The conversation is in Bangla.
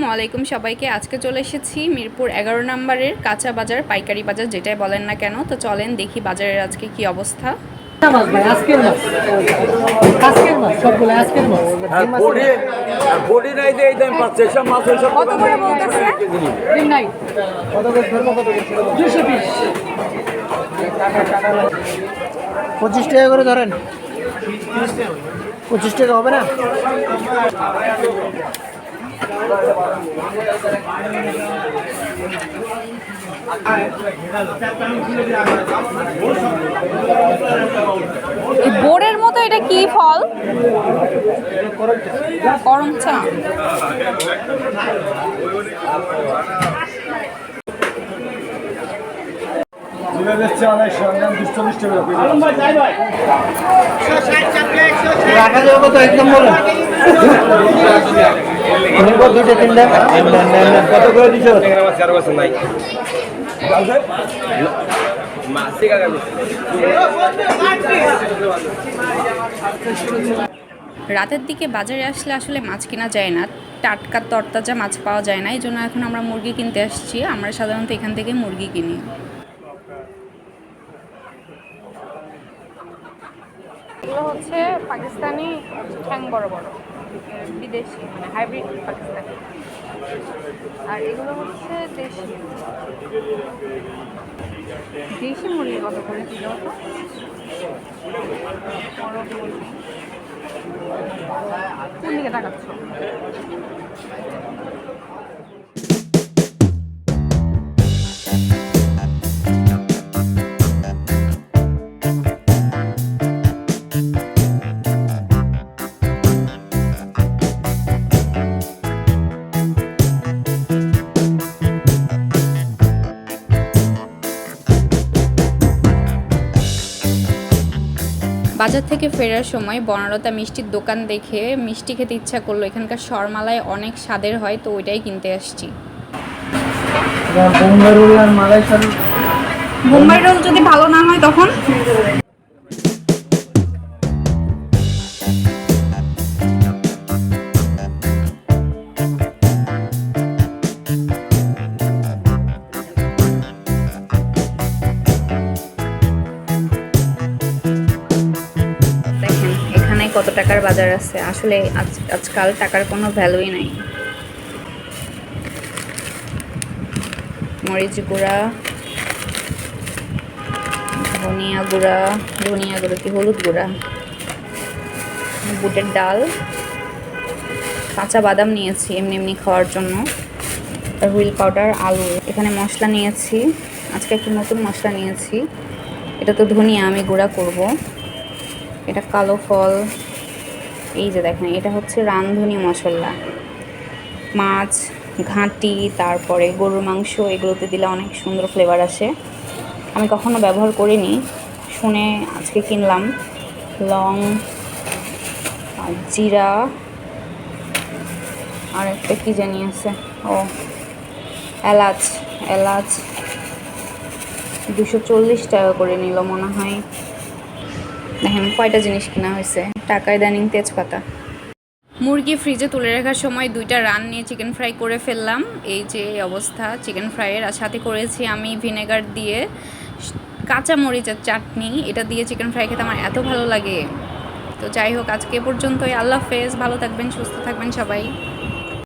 আসসালামু আলাইকুম সবাইকে। আজকে চলে এসেছি মিরপুর এগারো নম্বরের কাঁচা বাজার পাইকারি বাজার যেটাই বলেন না কেন। তো চলেন দেখি বাজারের আজকে কি অবস্থা। মাছ ভাই আজকের মাছ। আজকের মাছ সবগুলো আজকের মাছ। আর বডি আর বডি নাই যে এই দাম পাচ্ছে সব মাছ ওই সব কত করে বলতেছে? ডিম নাই। দুশো পিস। পঁচিশ টাকা করে ধরেন। পঁচিশ টাকা হবে না? এই বোর্ডের মতো এটা কি ফল? করম চা। রাখা যাবে কত? একদম বলো নিব দুটো তিনটা? কত করে দিছো? রাতের দিকে বাজারে আসলে আসলে মাছ কেনা যায় না। টাটকা তরতাজা মাছ পাওয়া যায় না। এই জন্য এখন আমরা মুরগি কিনতে আসছি। আমরা সাধারণত এখান থেকে মুরগি কিনি। এগুলো হচ্ছে পাকিস্তানি ঠ্যাং বড় বড়। বিদেশি মানে হাইব্রিড পাকিস্তানি। আর এগুলো হচ্ছে দেশি। দেশি মুরগি কত করে ছিল তো কোন দিকে তাকাচ্ছ? বাজার থেকে ফেরার সময় বনলতা মিষ্টির দোকান দেখে মিষ্টি খেতে ইচ্ছা করল। এখানকার সরমালায় অনেক স্বাদের হয় তো ওইটাই কিনতে আসছি। বোম্বাই রোল মুম্বাই রোল যদি ভালো না হয় তখন? কত টাকার বাজার আছে? আসলে আজ, আজকাল টাকার কোনো ভ্যালুই নাই। মরিচ গুঁড়া, ধনিয়া গুঁড়া ধনিয়া গুঁড়া কি হলুদ গুঁড়া, বুটের ডাল, কাঁচা বাদাম নিয়েছি এমনি এমনি খাওয়ার জন্য হুইল পাউডার, আলু। এখানে মশলা নিয়েছি, আজকে একটু নতুন মশলা নিয়েছি। এটা তো ধনিয়া, আমি গুঁড়া করব। এটা কালো ফল এই যে দেখেন, এটা হচ্ছে রান্ধনি মশলা। মাছ, ঘাঁটি, তারপরে গরুর মাংস, এগুলোতে দিলে অনেক সুন্দর ফ্লেভার আসে। আমি কখনো ব্যবহার করিনি, শুনে আজকে কিনলাম। লং জিরা, আর একটা কী জানি আছে? ও, এলাচ এলাচ দুশো চল্লিশ টাকা করে নিল মনে হয়। দেখেন কয়টা জিনিস কেনা হয়েছে। টাকায় ইদানিং তেজপাতা। মুরগি ফ্রিজে তুলে রাখার সময় দুইটা রান নিয়ে চিকেন ফ্রাই করে ফেললাম। এই যে অবস্থা, চিকেন ফ্রাইয়ের। আর সাথে করেছি আমি ভিনেগার দিয়ে কাঁচা মরিচের চাটনি। এটা দিয়ে চিকেন ফ্রাই খেতে আমার এত ভালো লাগে। তো যাই হোক, আজকে পর্যন্তই। আল্লাহ ফেজ ভালো থাকবেন, সুস্থ থাকবেন সবাই।